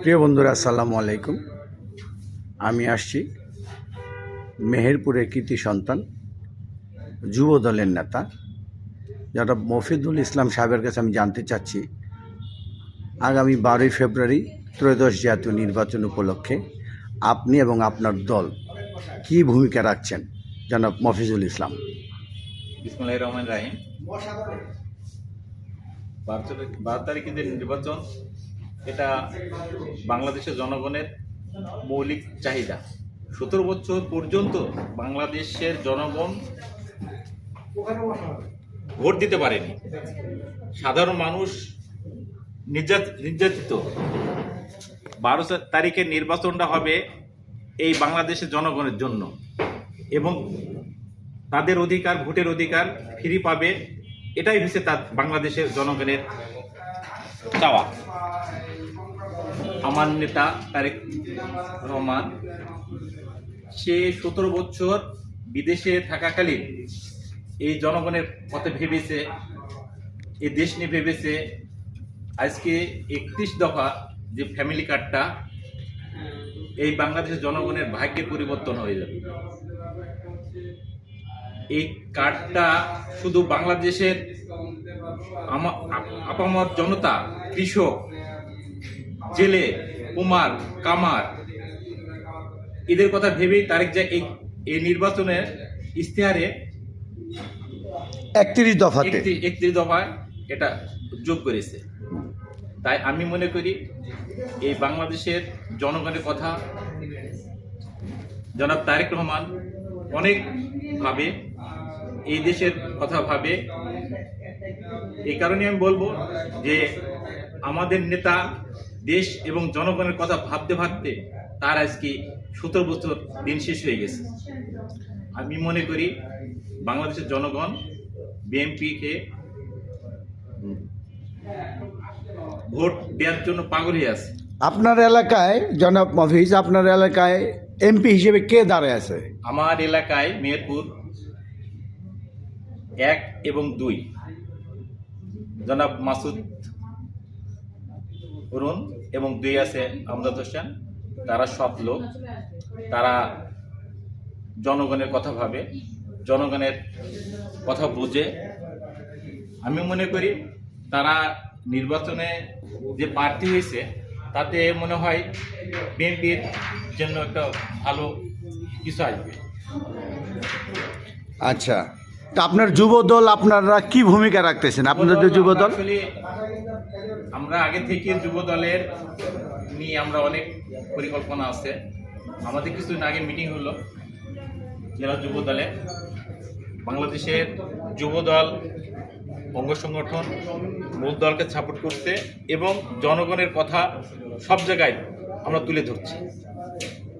প্রিয় বন্ধুরা, আসসালামু আলাইকুম। আমি আসছি মেহেরপুরের কৃতি সন্তান, যুব দলের নেতা, যারা মফিদুল ইসলাম সাহেবের কাছে আমি জানতে চাচ্ছি, আগামী বারোই ফেব্রুয়ারি ত্রয়োদশ জাতীয় নির্বাচন উপলক্ষে আপনি এবং আপনার দল কী ভূমিকা রাখছেন, জনাব মফিজুল ইসলাম? বিসমুল্লাহ রহমান রাহিম। বারো তারিখ- নির্বাচন এটা বাংলাদেশের জনগণের মৌলিক চাহিদা। সতেরো বছর পর্যন্ত বাংলাদেশের জনগণ ভোট দিতে পারেনি। সাধারণ মানুষ নির্যাত, নির্যাতিত। বারো তারিখের নির্বাচনটা হবে এই বাংলাদেশের জনগণের জন্য। এবং তাদের অধিকার, ভোটের অধিকার ফিরি পাবে। এটাই হচ্ছে তার বাংলাদেশের জনগণের চাওয়া। আমার নেতা তারেক রহমান, সে সতেরো বছর বিদেশে থাকাকালীন এই জনগণের পথে ভেবেছে, এই দেশ নিয়ে ভেবেছে, আজকে একত্রিশ দফা যে ফ্যামিলি কার্ডটা এই বাংলাদেশের জনগণের ভাগ্যের পরিবর্তন হয়ে যাবে। এই কার্ডটা শুধু বাংলাদেশের আমা- আপ- আপামর জনতা, কৃষক জেলে কুমার কামার। এদের কথা ভেবেই তারেক যে এই এই নির্বাচনের ইশতেহারে একত্রিশ দফাতে। একত্রিশ দফায় এটা যোগ করেছে। তাই আমি মনে করি এই বাংলাদেশের জনগণের কথা জনাব তারেক রহমান অনেক ভাবে এই দেশের কথা ভাবে। এই কারণে আমি বলব যে আমাদের নেতা দেশ এবং জনগণের কথা ভাবতে ভাবতে তার আজকে সতেরো বছর দিন শেষ হয়ে গেছে। আমি মনে করি বাংলাদেশের জনগণ বিএনপিকে ভোট দেওয়ার জন্য পাগল হয়ে আছে। আপনার এলাকায় জনাব মফিজ আপনার এলাকায় এমপি হিসেবে কে দাঁড়ায় আছে? আমার এলাকায় মেহেরপুর এক এবং দুই। জনাব মাসুদ অরুণ এবং দুই আছে আমজাদ হোসেন। তারা সৎ লোক। তারা জনগণের কথা ভাবে জনগণের কথা বুঝে। আমি মনে করি তারা নির্বাচনে যে প্রার্থী হয়েছে তাতে মনে হয় বিএনপির জন্য একটা ভালো কিছু আসবে। আচ্ছা। তা আপনার যুব দল আপনারা কি ভূমিকা রাখতেছেন? আপনাদের যুব দল আমরা আগে থেকে যুব দলের নিয়ে আমরা অনেক পরিকল্পনা আছে। আমাদের কিছুদিন আগে মিটিং হলো জেলা যুব দলে বাংলাদেশের যুব দল অঙ্গ সংগঠন মূল দলকে সাপোর্ট করতে এবং জনগণের কথা সব জায়গায় আমরা তুলে ধরছি।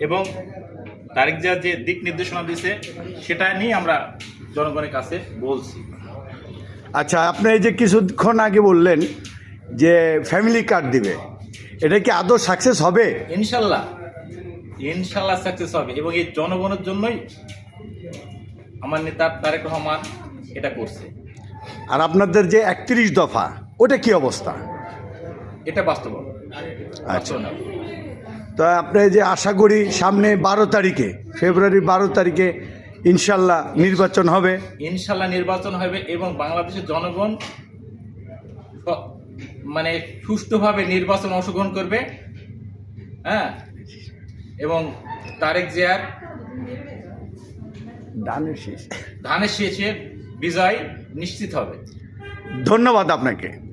এবং তারিখ যা যে দিক নির্দেশনা দিয়েছে, সেটা নিয়ে আমরা জনগণের কাছে বলছি। আচ্ছা আপনি এই যে কিছুক্ষণ আগে বললেন যে ফ্যামিলি কার্ড দিবে। এটা কি আদৌ সাকসেস হবে? ইনশাল্লাহ। ইনশাল্লাহ সাকসেস হবে। এবং এই জনগণের জন্যই আমার নেতা তারেক রহমান এটা করছে। আর আপনাদের যে একত্রিশ দফা ওটা কি অবস্থা? এটা বাস্তব। আচ্ছা। তো আপনি যে আশা করি সামনে বারো তারিখে ফেব্রুয়ারি বারো তারিখে ইনশাল্লাহ নির্বাচন হবে। ইনশাল্লাহ নির্বাচন হবে এবং বাংলাদেশের জনগণ মানে সুষ্ঠুভাবে নির্বাচন অংশগ্রহণ করবে হ্যাঁ? এবং তারেক জিয়ার ধানের শেষ। ধানের শেষের বিজয় নিশ্চিত হবে। ধন্যবাদ আপনাকে।